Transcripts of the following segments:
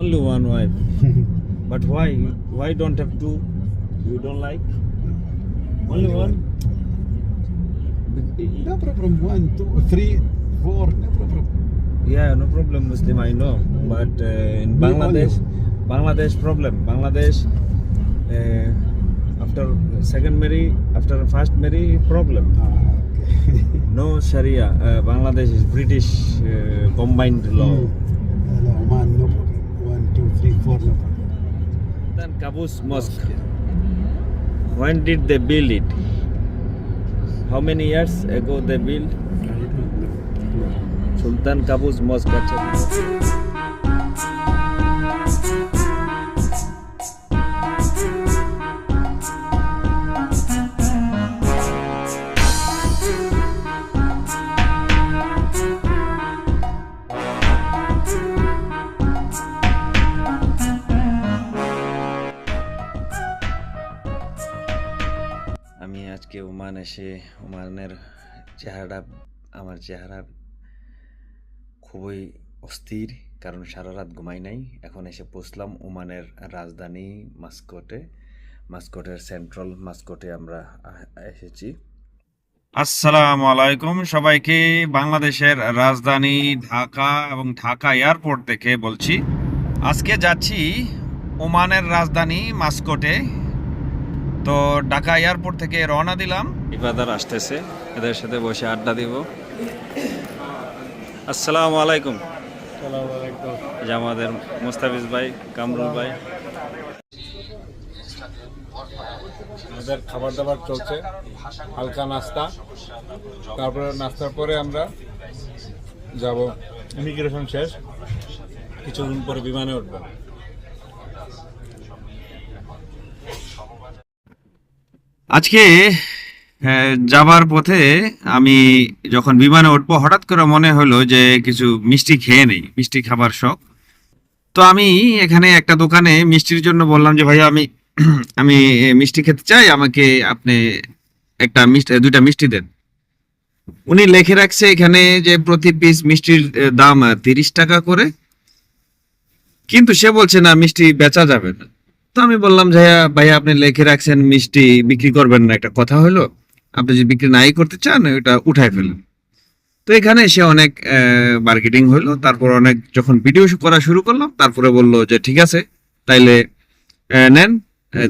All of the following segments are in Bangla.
Only one wife. but why? Why don't have two? You don't like? Only one? No problem. One, two, three, four. No problem. Yeah, no problem, Muslim, I know. But uh, in Bangladesh, Bangladesh problem. Bangladesh, uh, after second marry, after first marry, problem. Ah, okay. No Sharia. Uh, Bangladesh is British uh, combined law. Hello, Oman, no. One, problem. Then Kabus Mosque. When did they build it? How many years ago they built? Sultan Kabus Mosque. Oman এসে ওমানের চেহারাটা, আমার চেহারা খুবই অস্থির, কারণ সারা রাত ঘুমাই নাই। এখন এসে পৌঁছলাম ওমানের রাজধানী মাস্কটে। মাস্কটের সেন্ট্রাল মাস্কটে আমরা এসেছি। আসসালামু আলাইকুম সবাইকে। বাংলাদেশের রাজধানী ঢাকা এবং ঢাকা এয়ারপোর্ট থেকে বলছি, আজকে যাচ্ছি ওমানের রাজধানী মাস্কটে। তো ঢাকা এয়ারপোর্ট থেকে রওনা দিলাম। ইবাদার আসতেছে এদের সাথে বসে আড্ডা দিব। আসসালামু আলাইকুম। যে আমাদের মুস্তাফিজ ভাই কামরুল ভাই। আমাদের খাবার দাবার চলছে হালকা নাস্তা। তারপরে নাস্তার পরে আমরা যাব। ইমিগ্রেশন শেষ কিছুদিন পরে বিমানে উঠবো। আজকে যাবার পথে আমি যখন বিমানে উঠবো, হঠাৎ করে মনে হলো যে কিছু মিষ্টি খেয়ে নেই, মিষ্টি খাবার শখ। তো আমি এখানে একটা দোকানে মিষ্টির জন্য বললাম যে, ভাইয়া, আমি আমি মিষ্টি খেতে চাই, আমাকে আপনি একটা মিষ্টি, দুইটা মিষ্টি দেন। উনি লেখে রাখছে এখানে যে প্রতি পিস মিষ্টির দাম তিরিশ টাকা করে। কিন্তু সে বলছে, না, মিষ্টি বেচা যাবে না। তো আমি বললাম, ভাইয়া ভাইয়া, আপনি লিখে রাখছেন, মিষ্টি বিক্রি করবেন না। একটা কথা হলো, আপনি যদি বিক্রি নাই করতে চান ওটা উঠায় ফেলেন। তো এখানে সে অনেক মার্কেটিং হলো। তারপর অনেক যখন ভিডিও করা শুরু করলাম, তারপরে বলল যে, ঠিক আছে, তাইলে নেন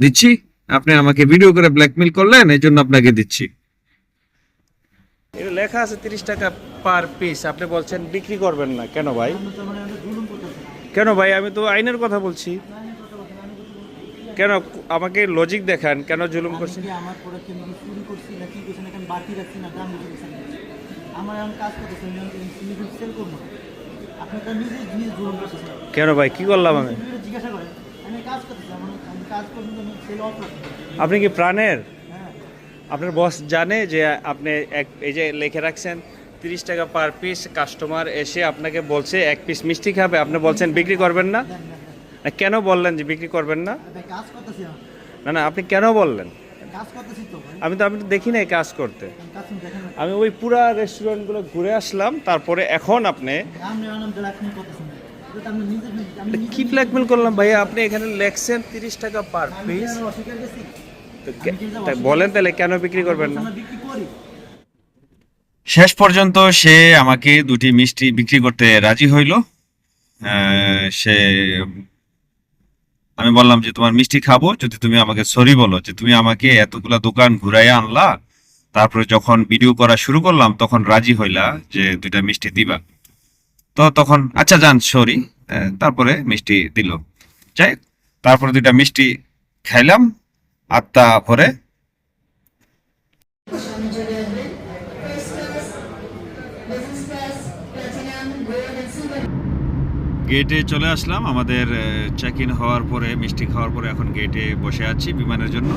দিচ্ছি। আপনি আমাকে ভিডিও করে ব্ল্যাকমেল করলেন এই জন্য আপনাকে দিচ্ছি। এটা লেখা আছে তিরিশ টাকা পার পিস আপনি বলছেন, বিক্রি করবেন না। কেন ভাই? কেন ভাই? আমি তো আইনের কথা বলছি। কেন আমাকে লজিক দেখান কেন জুলুম করছে আমি কি আমার প্রোডাক্ট আমি চুরি করছি না কি করছি না বাকি রাখছি না দাম বেশি আমার এখন কাজ করতেছে আমি সেল করব না। আপনি নিজে জুলুম করতেছেন। কেন ভাই কি করলাম আমি? আপনি জিজ্ঞাসা করেন আমি কাজ করতেছি আমি কাজ করতে আমি সেল অফ আপনি কি প্রাণের? হ্যাঁ। আপনার বস জানে যে আপনি এক এই যে লিখে রাখছেন তিরিশ টাকা পার পিস কাস্টমার এসে আপনাকে বলছে এক পিস মিষ্টি খাবে আপনি বলছেন বিক্রি করবেন না না, কেন বললেন যে বিক্রি করবেন না? কাজ না। না আপনি কেন বললেন? কাজ করতেছি তো ভাই। আমি তো আমি তো দেখি নাই কাজ করতে। আমি ওই পুরা রেস্টুরেন্টগুলো ঘুরে আসলাম তারপরে এখন আপনি কি ব্ল্যাকমেল করলাম ভাইয়া? আপনি এখানে লেখছেন তিরিশ টাকা পার পিস বলেন তাহলে কেন বিক্রি করবেন না? আমরা বিক্রি করি? শেষ পর্যন্ত সে আমাকে দুটি মিষ্টি বিক্রি করতে রাজি হইল। সে আমি বললাম যে, তোমার মিষ্টি খাব? যদি তুমি আমাকে সরি বলো যে, তুমি আমাকে এতগুলা দোকান ঘুরাইয়া আনলা, তারপরে যখন ভিডিও করা শুরু করলাম, তখন রাজি হইলা যে, দুইটা মিষ্টি দিবা। তো তখন আচ্ছা যান, সরি। তারপরে মিষ্টি দিল। যাই তারপরে দুইটা মিষ্টি খাইলাম। আত্মা ভরে গেটে চলে আসলাম। আমাদের চেক ইন হওয়ার পরে, মিষ্টি খাওয়ার পরে এখন গেটে বসে আছি বিমানের জন্য।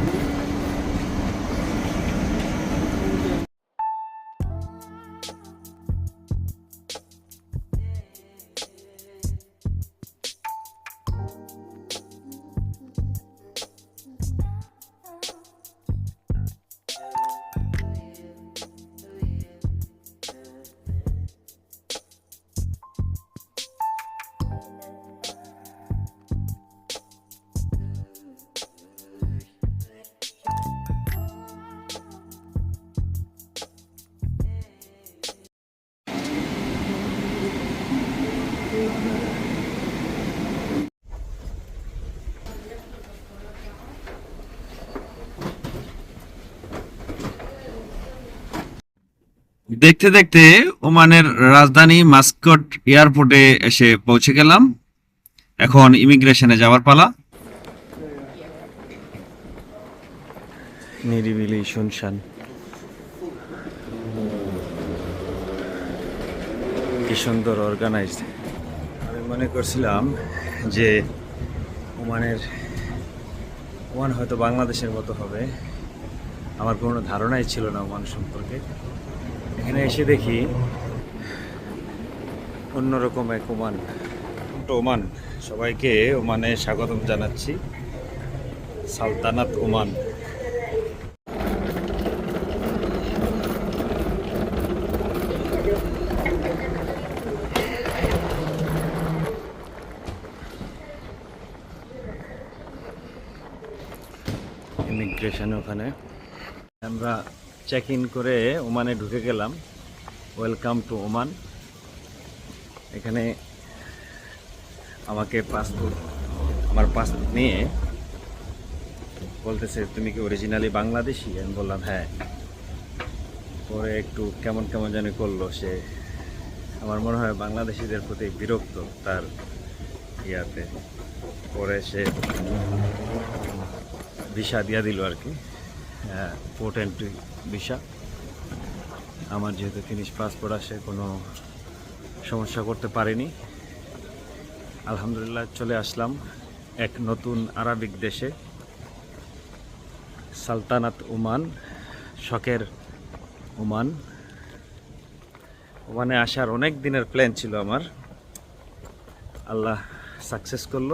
দেখতে দেখতে ওমানের রাজধানী মাস্কট এয়ারপোর্টে এসে পৌঁছে গেলাম। এখন ইমিগ্রেশনে যাওয়ার পালা। নিরিবিলি শুনশান। কি সুন্দর অর্গানাইজড মনে করছিলাম যে ওমানের, ওমান হয়তো বাংলাদেশের মতো হবে। আমার কোনো ধারণাই ছিল না ওমান সম্পর্কে। এখানে এসে দেখি অন্যরকম এক ওমান ওমান। সবাইকে ওমানে স্বাগতম জানাচ্ছি। সালতানাত ওমান। ইমিগ্রেশন ওখানে। আমরা চেক ইন করে ওমানে ঢুকে গেলাম। ওয়েলকাম টু ওমান এখানে আমাকে পাসপোর্ট আমার পাসপোর্ট নিয়ে বলতেছে, তুমি কি অরিজিনালি বাংলাদেশি? আমি বললাম হ্যাঁ। পরে একটু কেমন কেমন জানি করল সে। আমার মনে হয় বাংলাদেশিদের প্রতি বিরক্ত তার ইয়াতে। পরে সে ভিসা দিয়া দিল আর কি। Port entry visa. আমার যেহেতু ফিনিশ পাসপোর্ট আসে, কোনো সমস্যা করতে পারিনি। আলহামদুলিল্লাহ চলে আসলাম এক নতুন আরবিক দেশে। সালতানাত ওমান, শখের ওমান। ওমানে আসার অনেক দিনের প্ল্যান ছিল আমার। আল্লাহ সাকসেস করল।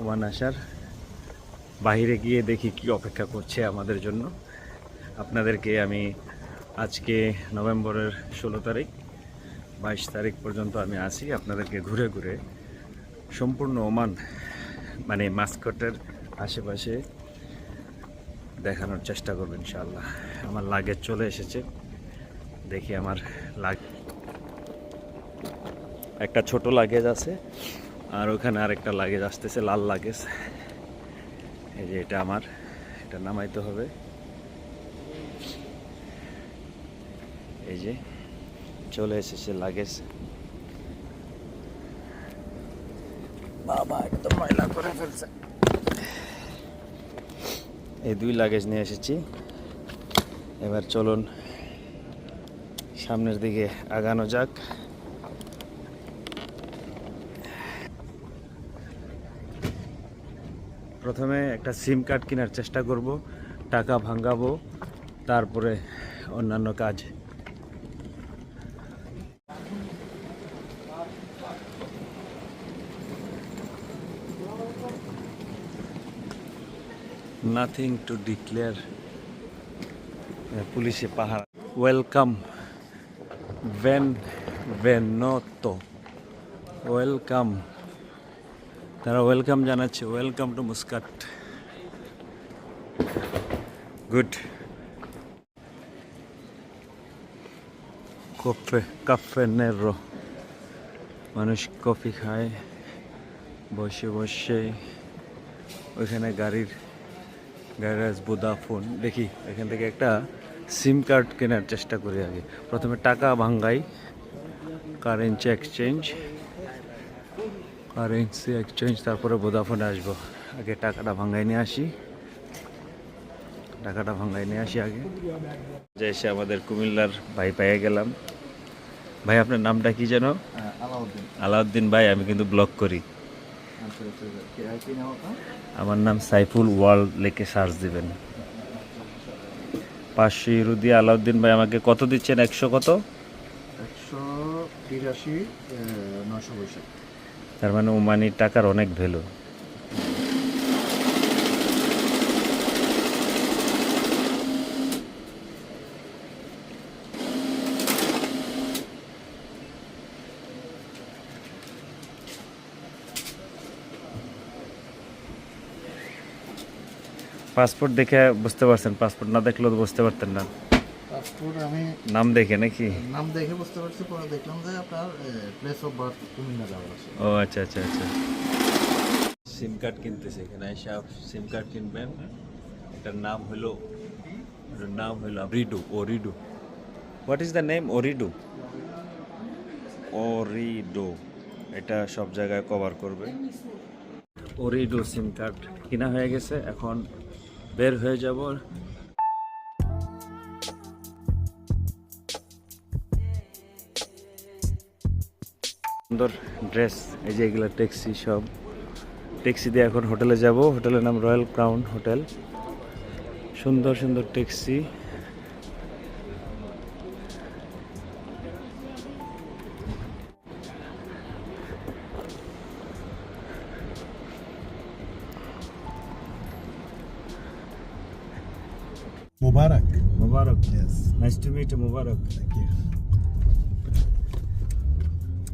ওমান আসার বাইরে গিয়ে দেখি কি অপেক্ষা করছে আমাদের জন্য। আপনাদেরকে আমি আজকে নভেম্বরের ষোলো তারিখ, বাইশ তারিখ পর্যন্ত আমি আসি আপনাদেরকে ঘুরে ঘুরে সম্পূর্ণ ওমান মানে মাস্কটের আশেপাশে দেখানোর চেষ্টা করবেন ইনশাআল্লাহ। আমার লাগেজ চলে এসেছে। দেখি আমার লাগ একটা ছোট লাগেজ আছে আর ওখানে আরেকটা লাগেজ আসতেছে, লাল লাগেজ এই যে এটা আমার এটা নামাইতে হবে। এই যে চলে এসেছে লাগেজ। বাবা একদম ময়লা করে ফেলছে। এই দুই লাগেজ নিয়ে এসেছি। এবার চলুন সামনের দিকে আগানো যাক। প্রথমে একটা সিম কার্ড কেনার চেষ্টা করব, টাকা ভাঙাবো, তারপরে অন্যান্য কাজ। নাথিং টু ডিক্লেয়ার পুলিশে পাহাড় ওয়েলকাম ভেন ভেন ভেনতো ওয়েলকাম তারা ওয়েলকাম জানাচ্ছে। Welcome to Muscat good cafe, cafe Nero. মানুষ কফি খায়। বসে বসে। ওইখানে গাড়ির গ্যারেজ ফোন দেখি, এখান থেকে একটা সিম কার্ড কেনার চেষ্টা করি আগে। প্রথমে টাকা ভাঙ্গাই। কারেন্সি এক্সচেঞ্জ কারেন্সি এক্সচেঞ্জ তারপরে ভোদাফোনে আসব। আগে টাকাটা ভাঙ্গাই নিয়ে আসি। টাকাটা ভাঙ্গাই নিয়ে আসি আগে। যে এসে আমাদের কুমিল্লার ভাই পেয়ে গেলাম। ভাই আপনার নামটা কি যেন? আলাউদ্দিন। আলাউদ্দিন ভাই আমি কিন্তু ব্লগ করি। আচ্ছা আচ্ছা আপনার? আমার নাম সাইফুল ওয়ার্ল্ড লেখে সার্চ দিবেন। পাঁচশো ইউরো দিয়ে আলাউদ্দিন ভাই আমাকে কত দিচ্ছেন? একশো কত? একশো তিরাশি নশো তার মানে ওমানি টাকার অনেক ভ্যালু। পাসপোর্ট দেখে বুঝতে পারছেন, পাসপোর্ট না দেখলেও বুঝতে পারতেন না। পাসপোর্ট আমি নাম দেখে নাকি? নাম দেখে বুঝতে পারছি পরে দেখলাম যে আপনার প্লেস অফ বার্থ কুমিল্লা যাওয়ার আছে। ও আচ্ছা আচ্ছা আচ্ছা। সিম কার্ড কিনতেছে এখানে এসে সিম কার্ড কিনবেন। এটার নাম হলো এটার নাম হলো রিডু ও redo what is the name Ooredoo Ooredoo এটা সব জায়গায় কভার করবে। ওরিডো সিম কার্ড কিনা হয়ে গেছে এখন বের হয়ে যাব সুন্দর ড্রেস এই যে এগুলো ট্যাক্সি সব ট্যাক্সি দিয়ে এখন হোটেলে যাব হোটেলের নাম রয়্যাল ক্রাউন হোটেল সুন্দর সুন্দর taxi Mubarak. Mubarak Yes. Nice to meet Mubarak Thank you.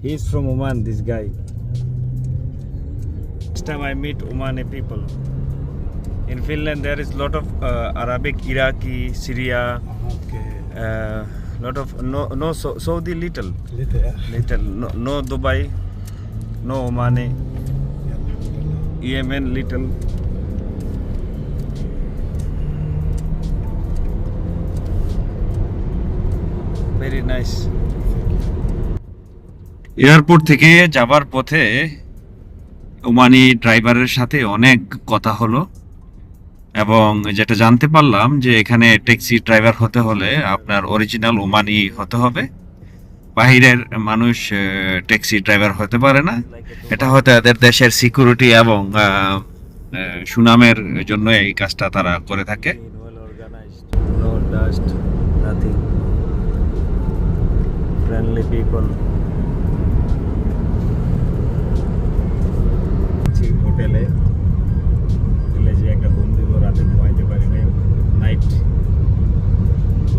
He is from Oman, this guy. Next time I meet Omani people. In Finland, there is lot of uh, Arabic, Iraqi, Syria, Okay. uh, lot of no no so, Saudi little, Little, yeah. little no, no Dubai, no Omani, Yeah. Yemen little. Very nice. Airport থেকে যাবার পথে ওমানি ড্রাইভারের সাথে অনেক কথা হলো এবং যেটা জানতে পারলাম যে এখানে ট্যাক্সি ড্রাইভার হতে হলে আপনার অরিজিনাল ওমানি হতে হবে। বাহিরের মানুষ ট্যাক্সি ড্রাইভার হতে পারে না। এটা হয়তো এদের দেশের সিকিউরিটি এবং সুনামের জন্য এই কাজটা তারা করে থাকে। ফ্রেন্ডলি পিপল হোটেলে হোটেলে যে একটা ঘুম দিব, রাতে ঘুমাইতে পারি না নাইট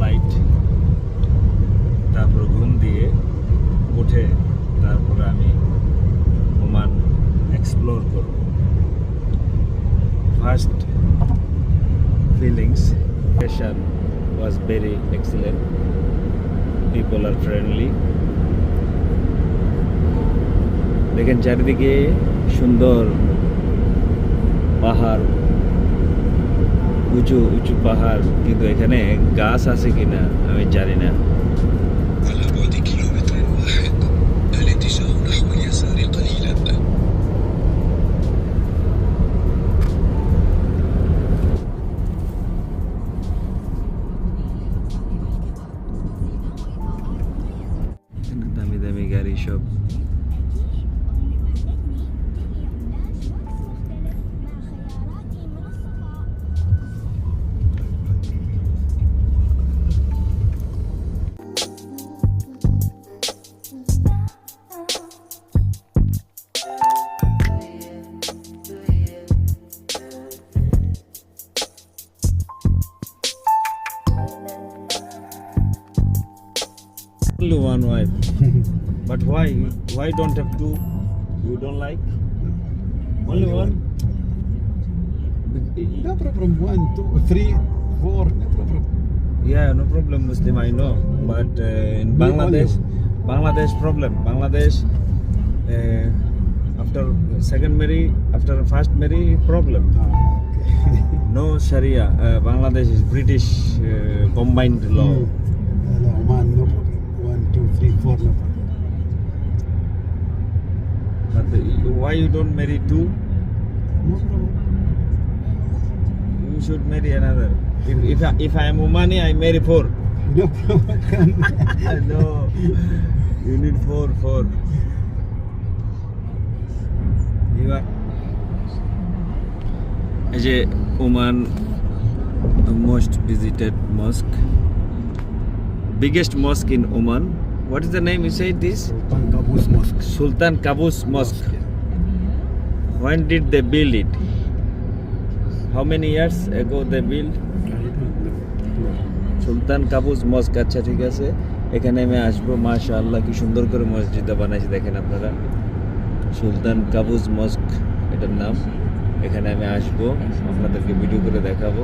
লাইট তারপর ঘুম দিয়ে উঠে তারপরে আমি ওমান এক্সপ্লোর করব। First feelings session was very excellent people R friendly দেখেন চারিদিকে সুন্দর পাহাড় উঁচু উঁচু পাহাড় কিন্তু এখানে গাছ আছে কিনা আমি জানি না। Only one wife. but why? Why don't have two? You don't like? Only one? No problem. One, two, three, four. No problem. Yeah, no problem, Muslim. I know, but uh, in Bangladesh, Bangladesh problem. Bangladesh, uh, after second marry, after first marry, problem. Ah, okay. No Sharia. Uh, Bangladesh is British uh, combined law. why you don't marry two? You should marry another. If, if, I, if I am Umani, I marry four. No problem. no. You need four, four. You are. As a Oman, the most visited mosque, biggest mosque in Oman. What is the name you say this? Sultan Qaboos Mosque. Sultan Qaboos Mosque. mosque. When did they build it? How many years ago they built. সুলতান কাবুজ মস্ক আচ্ছা ঠিক আছে। এখানে আমি আসব, মাশাআল্লাহ, কি সুন্দর করে মসজিদটা বানাইছে, দেখেন আপনারা। সুলতান কাবুজ মস্ক, এটার নাম। এখানে আমি আসব, আপনাদেরকে ভিডিও করে দেখাবো।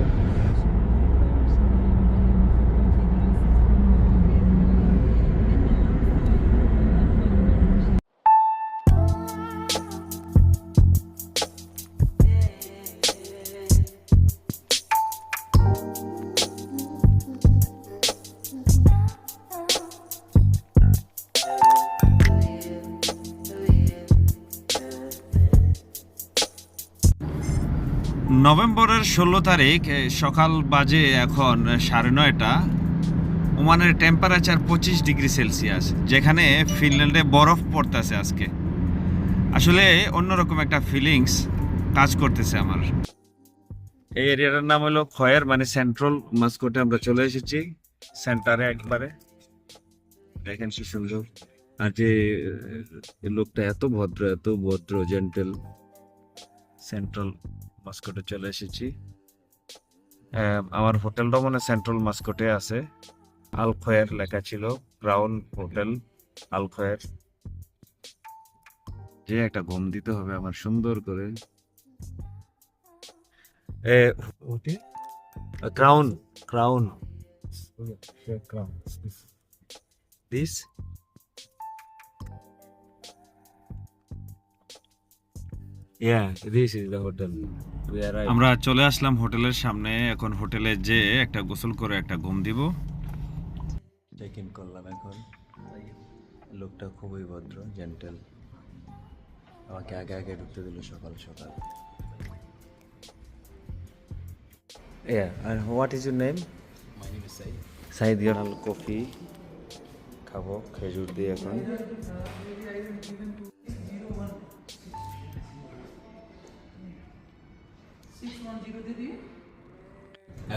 নভেম্বরের ষোলো তারিখ সকাল বাজে এখন সাড়ে নয়টা। ওমানের টেম্পারেচার পঁচিশ ডিগ্রি সেলসিয়াস, যেখানে ফিনল্যান্ডে বরফ পড়তেছে আজকে। আসলে অন্যরকম একটা ফিলিংস কাজ করতেছে আমার। এই এরিয়াটার নাম হলো খয়ের মানে সেন্ট্রাল মাস্কোটে আমরা চলে এসেছি সেন্টারে একবারে। দেখেন কি সুন্দর। আর যে লোকটা এত ভদ্র এত ভদ্র জেন্টেল সেন্ট্রাল মাস্কোটে চলে এসেছি। আমার হোটেলটা মানে সেন্ট্রাল মাস্কোটে আছে। আলখয়ের লেখা ছিল ক্রাউন হোটেল আলখয়ের। যে একটা ঘুম দিতে হবে আমার সুন্দর করে। Crown crown this. আমরা চলে আসলাম হোটেলের সামনে। এখন হোটেলে যে একটা গোসল করে একটা ঘুম দিব। চেক ইন করলাম এখন। লোকটা খুবই ভদ্র জেন্টেল আমাকে আগে আগে ঢুকতে দিল সকাল সকাল। Yeah, and what is your name? My name is Said. Said ইয়াল coffee খাব খেজুর দিয়ে এখন।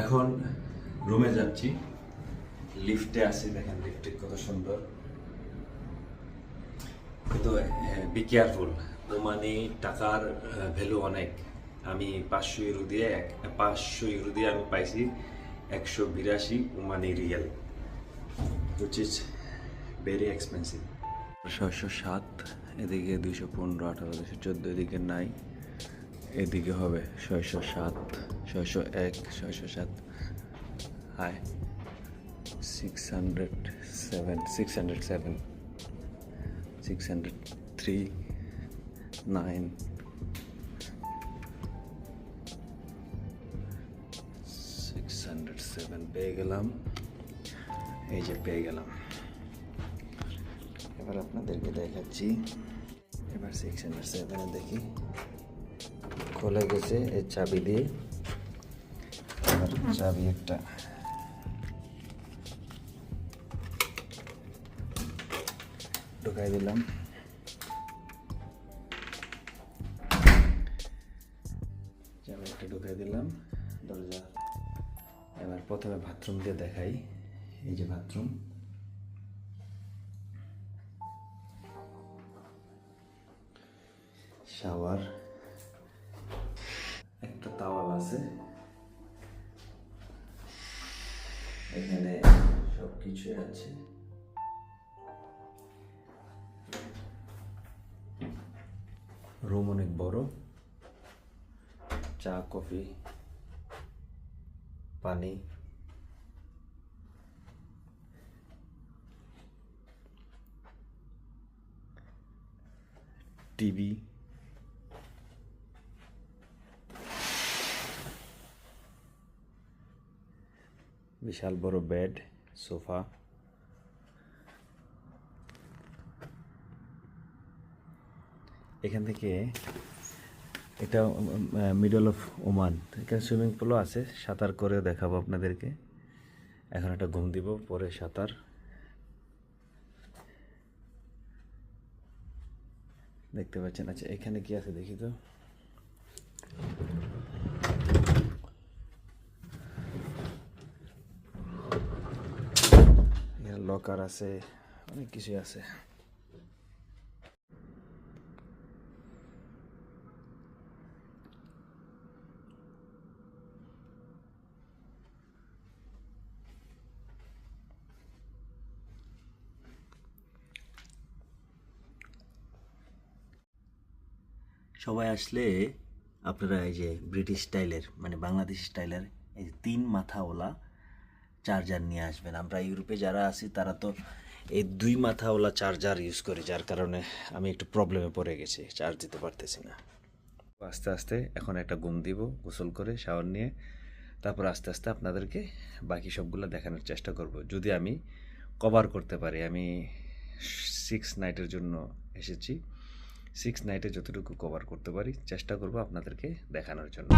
এখন রুমে যাচ্ছি। লিফটে আছি দেখেন লিফটে কত সুন্দর। কিন্তু বি কেয়ারফুল ওমানি টাকার ভ্যালু অনেক। আমি পাঁচশো ইউরো দিয়ে এক পাঁচশো ইউরো দিয়ে আমি পাইছি একশো বিরাশি Omani rial which is very expensive ছয়শো সাত এদিকে দুইশো পনেরো আঠারো দুশো চোদ্দ এদিকে নাই। এদিকে হবে ছয়শো সাত, ছয়শো এক, ছয়শো সাত। Hi six hundred seven six hundred seven six hundred three nine six hundred seven পেয়ে গেলাম। এই যে পেয়ে গেলাম। এবার আপনাদেরকে দেখাচ্ছি। এবার সিক্স হান্ড্রেড সেভেনে দেখি। খোলা গেছে, এই চাবি দিয়ে। এবার চাবি একটা। ঢুকাই দিলাম। চাবি একটা ঢুকাই দিলাম, দরজা। এবার প্রথমে বাথরুম দিয়ে দেখাই, এই যে বাথরুম শাওয়ার কফি পানি। টিভি। বিশাল বড় বেড সোফা। এখান থেকে এটা মিডল অফ ওমান এখানে সুইমিং পুলও আছে, সাঁতার করেও দেখাবো আপনাদেরকে। এখন একটা ঘুম দিব, পরে সাঁতার। দেখতে পাচ্ছেন আচ্ছা এখানে কি আছে দেখি তো। লকার আছে, অনেক কিছুই আছে। সবাই আসলে আপনারা এই যে ব্রিটিশ স্টাইলের মানে বাংলাদেশ স্টাইলের এই যে তিন মাথাওয়ালা চার্জার নিয়ে আসবেন। আমরা ইউরোপে যারা আছি, তারা তো এই দুই মাথাওয়ালা চার্জার ইউজ করি, যার কারণে আমি একটু প্রবলেমে পড়ে গেছি চার্জ দিতে পারতেছি না। আস্তে আস্তে এখন একটা ঘুম দিব, গোসল করে শাওয়ার নিয়ে, তারপর আস্তে আস্তে আপনাদেরকে বাকি সবগুলো দেখানোর চেষ্টা করব। যদি আমি কভার করতে পারি, আমি সিক্স নাইটের জন্য এসেছি। সিক্স নাইটে যতটুকু কভার করতে পারি চেষ্টা করব আপনাদেরকে দেখানোর জন্য।